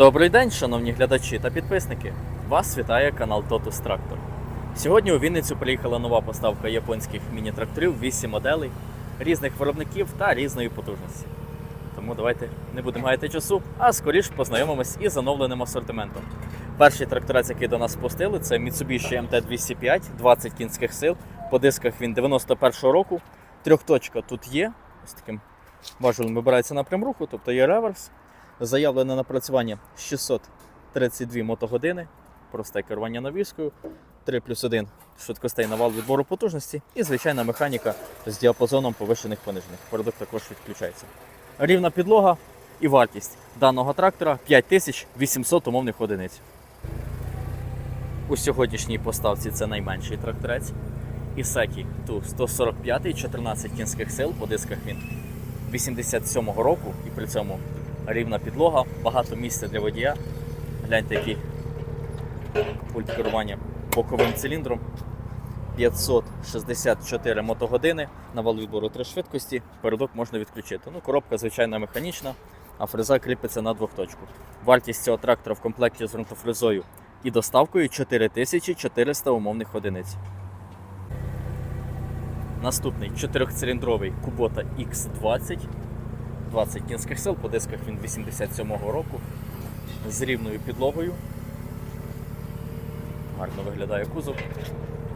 Добрий день, шановні глядачі та підписники. Вас вітає канал Totus Tractor. Сьогодні у Вінницю приїхала нова поставка японських міні-тракторів, 8 моделей, різних виробників та різної потужності. Тому давайте не будемо гаяти часу, а скоріш познайомимось із оновленим асортиментом. Перший тракторець, який до нас спустили, це Mitsubishi MT-205, 20 кінських сил. По дисках він 91-го року. Трьохточка тут є. Ось таким важелем вибирається напрям руху, тобто є реверс. Заявлене напрацювання 632 мотогодини, просте керування навіскою, 3 плюс 1 швидкостей на вал відбору потужності і звичайна механіка з діапазоном повишених понижених. Передок також відключається. Рівна підлога і вартість даного трактора 5800 умовних одиниць. У сьогоднішній поставці це найменший тракторець. Ісекі Ту 145 14 кінських сил, по дисках він 87-го року і при цьому рівна підлога, багато місця для водія. Гляньте, який пульт керування боковим циліндром. 564 мотогодини на вал відбору 3 швидкості. Передок можна відключити. Ну, коробка звичайно механічна, а фреза кріпиться на двохточку. Вартість цього трактора в комплекті з ґрунтофрезою і доставкою 4400 умовних одиниць. Наступний чотирьохциліндровий Kubota X20. 20 кінських сил, по дисках він 87-го року з рівною підлогою. Гарно виглядає кузов.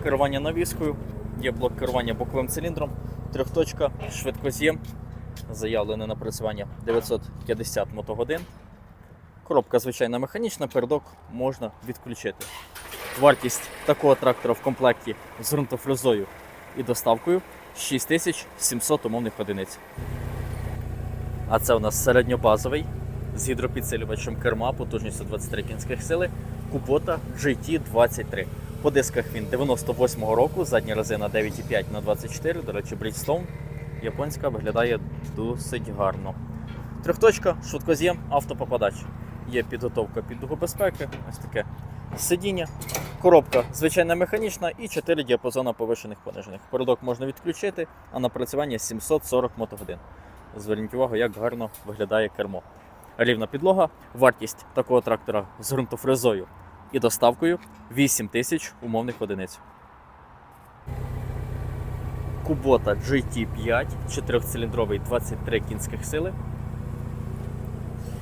Керування навіскою, є блок керування боковим циліндром, трьохточка, швидкоз'єм, заявлене напрацювання 950 мотогодин. Коробка звичайна механічна, передок можна відключити. Вартість такого трактора в комплекті з ґрунтофрезою і доставкою 6700 умовних одиниць. А це у нас середньобазовий з гідропідсилювачем керма потужністю 23 кінських сили Kubota GT23. По дисках він 98-го року, задня резина 9,5 на 24 до речі, Bridgestone. Японська виглядає досить гарно. Трьохточка, швидкоз'єм, автопопадач. Є підготовка під дугу безпеки, ось таке сидіння. Коробка звичайна механічна і 4 діапазона повишених понижених. Передок можна відключити, а напрацювання 740 мотогодин. Зверніть увагу, як гарно виглядає кермо. Рівна підлога, вартість такого трактора з ґрунтофрезою і доставкою 8 тисяч умовних одиниць. Kubota GT5, 4-циліндровий 23 кінських сили.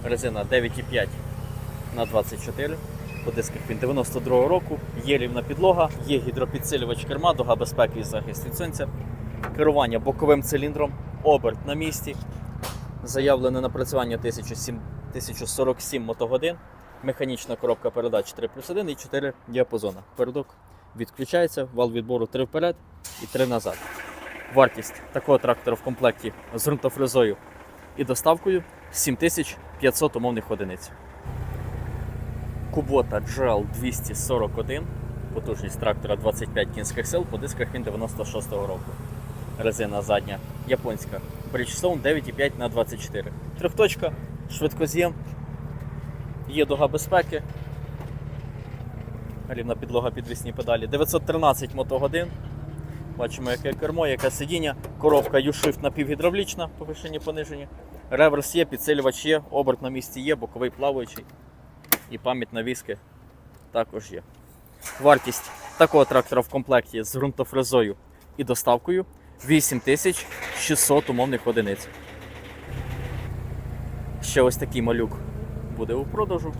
Резина 9,5 на 24. По дисках він 92 року. Є рівна підлога, є гідропідсилювач керма, дуга безпеки і захист від сонця. Керування боковим циліндром, оберт на місці. Заявлене напрацювання 1047 мотогодин. Механічна коробка передач 3 плюс 1 і 4 діапазона. Передок відключається, вал відбору 3 вперед і 3 назад. Вартість такого трактора в комплекті з ґрунтофрезою і доставкою 7500 умовних одиниць. Kubota GL 241, потужність трактора 25 кінських сил, по дисках він 96-го року. Резина задня японська. Bridgestone 9,5 на 24. Трьохточка, швидкоз'єм, є дуга безпеки. Рівна підлога підвісні педалі. 913 мотогодин. Бачимо, яке кермо, яке сидіння, коробка U-Shift напівгідравлічна, повишені понижені. Реверс є, підсилювач є, оберт на місці є, боковий плаваючий і пам'ять на віски також є. Вартість такого трактора в комплекті з ґрунтофрезою і доставкою 8600 умовних одиниць. Ще ось такий малюк буде у продажу.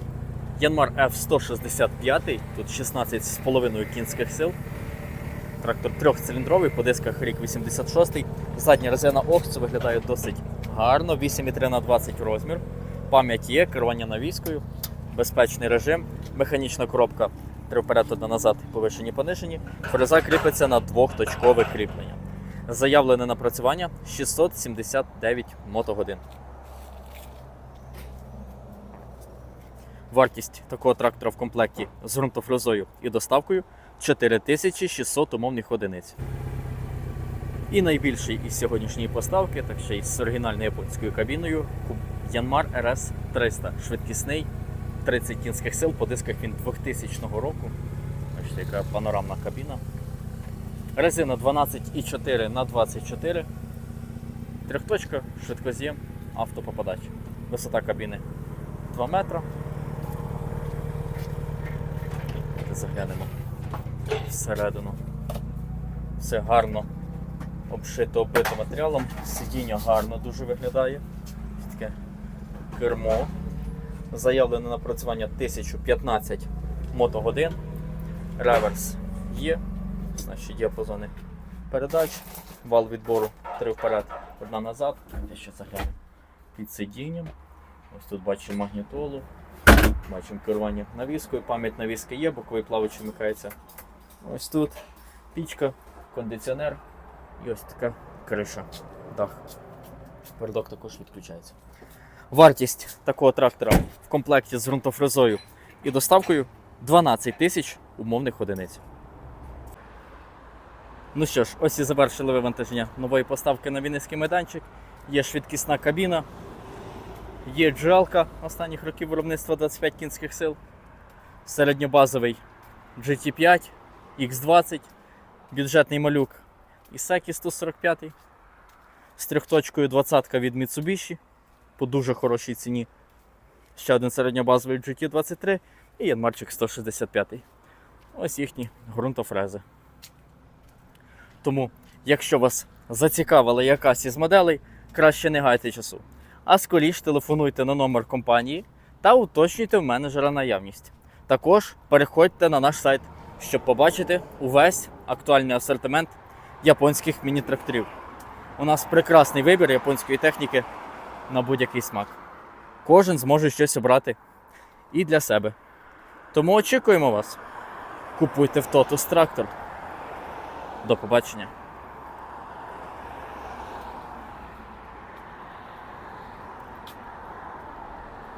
Янмар F165, тут 16,5 кінських сил. Трактор трьохциліндровий, по дисках рік 86 Задня резина ОХЦ виглядає досить гарно, 8,3 на 20 розмір. Пам'ять є, керування навіскою, безпечний режим, механічна коробка три вперед, назад, повишені понижені. Фреза кріпиться на двохточкове кріплення. Заявлене напрацювання 679 мотогодин. Вартість такого трактора в комплекті з ґрунтофрезою і доставкою 4600 умовних одиниць. І найбільший із сьогоднішньої поставки, так ще й з оригінальною японською кабіною, Yanmar RS 300 швидкісний 30 кінських сил, по дисках він 2000 року. Бачите, яка панорамна кабіна. Резина 12,4 на 24 Трьохточка, швидкоз'єм, автопопадач. Висота кабіни 2 метра. Заглянемо всередину. Все гарно обшито оббито матеріалом. Сидіння гарно дуже виглядає. Таке кермо. Заявлене напрацювання 1015 мотогодин. Реверс є. Значить, діапазони передач. Вал відбору 3 вперед, одна назад. Я ще загляну під сидінням. Ось тут бачимо магнітолу. Бачимо керування навіскою. Пам'ять навіски є, боковий плавач вмикається. Ось тут пічка, кондиціонер і ось така криша, дах. Передок також відключається. Вартість такого трактора в комплекті з ґрунтофрезою і доставкою 12 тисяч умовних одиниць. Ну що ж, ось і завершили вивантаження нової поставки на Вінницький майданчик. Є швидкісна кабіна, є джалка останніх років виробництва 25 кінських сил, середньобазовий GT5, X20, бюджетний малюк Ісекі 145 з трьохточкою 20 від Mitsubishi по дуже хорошій ціні. Ще один середньобазовий GT23 і янмарчик 165. Ось їхні ґрунтофрези. Тому, якщо вас зацікавила якась із моделей, краще не гайте часу. А скоріш телефонуйте на номер компанії та уточнюйте в менеджера наявність. Також переходьте на наш сайт, щоб побачити увесь актуальний асортимент японських міні-тракторів. У нас прекрасний вибір японської техніки на будь-який смак. Кожен зможе щось обрати і для себе. Тому очікуємо вас. Купуйте в Totus трактор. До побачення.